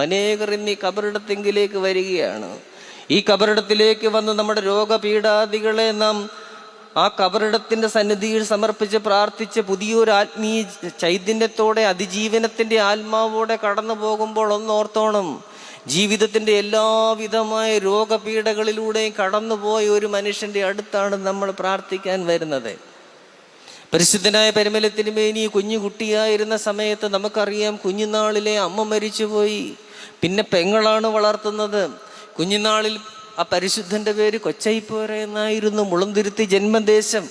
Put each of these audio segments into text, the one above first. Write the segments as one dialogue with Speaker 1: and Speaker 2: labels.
Speaker 1: അനേകർ ഇന്ന് ഈ കബറിടത്തെങ്കിലേക്ക് വരികയാണ്. ഈ കബറിടത്തിലേക്ക് വന്ന് നമ്മുടെ രോഗപീഠാദികളെ നാം ആ കബറിടത്തിന്റെ സന്നിധിയിൽ സമർപ്പിച്ച് പ്രാർത്ഥിച്ച് പുതിയൊരു ആത്മീയ ചൈതന്യത്തോടെ അതിജീവനത്തിന്റെ ആത്മാവോടെ കടന്നു പോകുമ്പോൾ ഒന്നോർത്തോണം. ജീവിതത്തിന്റെ എല്ലാവിധമായ രോഗപീഠകളിലൂടെയും കടന്നുപോയ ഒരു മനുഷ്യന്റെ അടുത്താണ് നമ്മൾ പ്രാർത്ഥിക്കാൻ വരുന്നത്. പരിശുദ്ധനായ പരിമലത്തിനുമേനി കുഞ്ഞു കുട്ടിയായിരുന്ന സമയത്ത് നമുക്കറിയാം കുഞ്ഞുനാളിലെ അമ്മ മരിച്ചുപോയി. പിന്നെ പെങ്ങളാണ് വളർത്തുന്നത്. കുഞ്ഞുനാളിൽ ആ പരിശുദ്ധന്റെ പേര് കൊച്ചൈപ്പോര എന്നായിരുന്നു മുളന്തുരുത്തി ജന്മദേശം.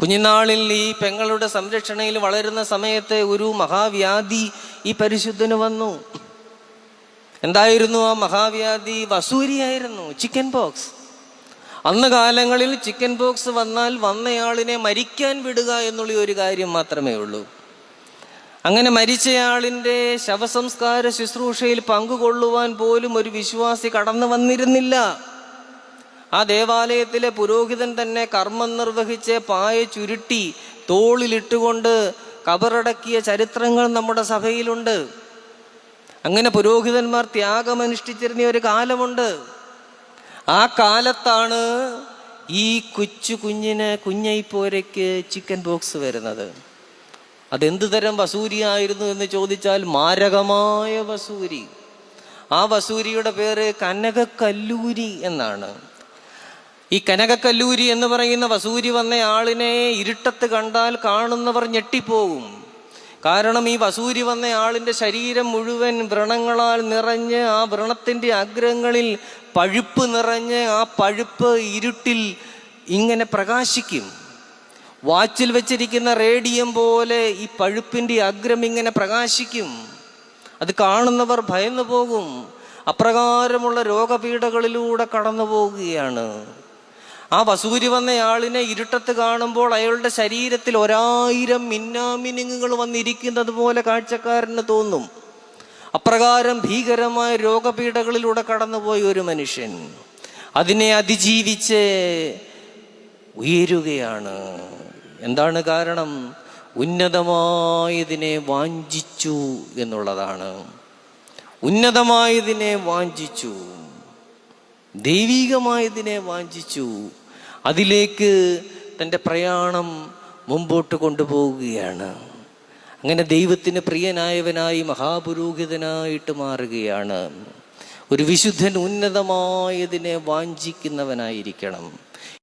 Speaker 1: കുഞ്ഞുനാളിൽ ഈ പെങ്ങളുടെ സംരക്ഷണയിൽ വളരുന്ന സമയത്തെ ഒരു മഹാവ്യാധി ഈ പരിശുദ്ധന് വന്നു. എന്തായിരുന്നു ആ മഹാവ്യാധി? വസൂരിയായിരുന്നു ചിക്കൻ പോക്സ്. അന്ന് കാലങ്ങളിൽ ചിക്കൻ പോക്സ് വന്നാൽ വന്നയാളിനെ മരിക്കാൻ വിടുക എന്നുള്ള ഒരു കാര്യം മാത്രമേ ഉള്ളൂ. അങ്ങനെ മരിച്ചയാളിന്റെ ശവസംസ്കാര ശുശ്രൂഷയിൽ പങ്കുകൊള്ളുവാൻ പോലും ഒരു വിശ്വാസി കടന്നു വന്നിരുന്നില്ല. ആ ദേവാലയത്തിലെ പുരോഹിതൻ തന്നെ കർമ്മം നിർവഹിച്ച് പായ ചുരുട്ടി തോളിലിട്ടുകൊണ്ട് കബറടക്കിയ ചരിത്രങ്ങൾ നമ്മുടെ സഭയിലുണ്ട്. അങ്ങനെ പുരോഹിതന്മാർ ത്യാഗമനുഷ്ഠിച്ചിരുന്ന ഒരു കാലമുണ്ട്. ആ കാലത്താണ് ഈ കൊച്ചു കുഞ്ഞിന് കുഞ്ഞൈപ്പോരയ്ക്ക് ചിക്കൻ ബോക്സ് വരുന്നത്. അതെന്ത് തരം വസൂരിയായിരുന്നു എന്ന് ചോദിച്ചാൽ മാരകമായ വസൂരി. ആ വസൂരിയുടെ പേര് കനകക്കല്ലൂരി എന്നാണ്. ഈ കനകക്കല്ലൂരി എന്ന് പറയുന്ന വസൂരി വന്ന ആളിനെ ഇരുട്ടത്ത് കണ്ടാൽ കാണുന്നവർ ഞെട്ടിപ്പോകും കാരണം ഈ വസൂരി വന്ന ആളിന്റെ ശരീരം മുഴുവൻ വ്രണങ്ങളാൽ നിറഞ്ഞ് ആ വ്രണത്തിന്റെ അഗ്രങ്ങളിൽ പഴുപ്പ് നിറഞ്ഞ് ആ പഴുപ്പ് ഇരുട്ടിൽ ഇങ്ങനെ പ്രകാശിക്കും. വാച്ചിൽ വെച്ചിരിക്കുന്ന റേഡിയം പോലെ ഈ പഴുപ്പിന്റെ അഗ്രം ഇങ്ങനെ പ്രകാശിക്കും. അത് കാണുന്നവർ ഭയന്നു പോകും അപ്രകാരമുള്ള രോഗപീഠകളിലൂടെ കടന്നു പോവുകയാണ് ആ വസൂരി വന്നയാളിനെ ഇരുട്ടത്ത് കാണുമ്പോൾ അയാളുടെ ശരീരത്തിൽ ഒരായിരം മിന്നാമിനുങ്ങുകൾ വന്നിരിക്കുന്നത് പോലെ കാഴ്ചക്കാരന് തോന്നും. അപ്രകാരം ഭീകരമായ രോഗപീഠകളിലൂടെ കടന്നുപോയ ഒരു മനുഷ്യൻ അതിനെ അതിജീവിച്ച് ഉയരുകയാണ്. എന്താണ് കാരണം? ഉന്നതമായതിനെ വാഞ്ചിച്ചു എന്നുള്ളതാണ്. ഉന്നതമായതിനെ വാഞ്ചിച്ചു. ദൈവീകമായതിനെ വാഞ്ചിച്ചു. അതിലേക്ക് തന്റെ പ്രയാണം മുമ്പോട്ട് കൊണ്ടുപോവുകയാണ്. അങ്ങനെ ദൈവത്തിന് പ്രിയനായവനായി മഹാപുരോഹിതനായിട്ട് മാറുകയാണ്. ഒരു വിശുദ്ധൻ ഉന്നതമായതിനെ വാഞ്ചിക്കുന്നവനായിരിക്കണം.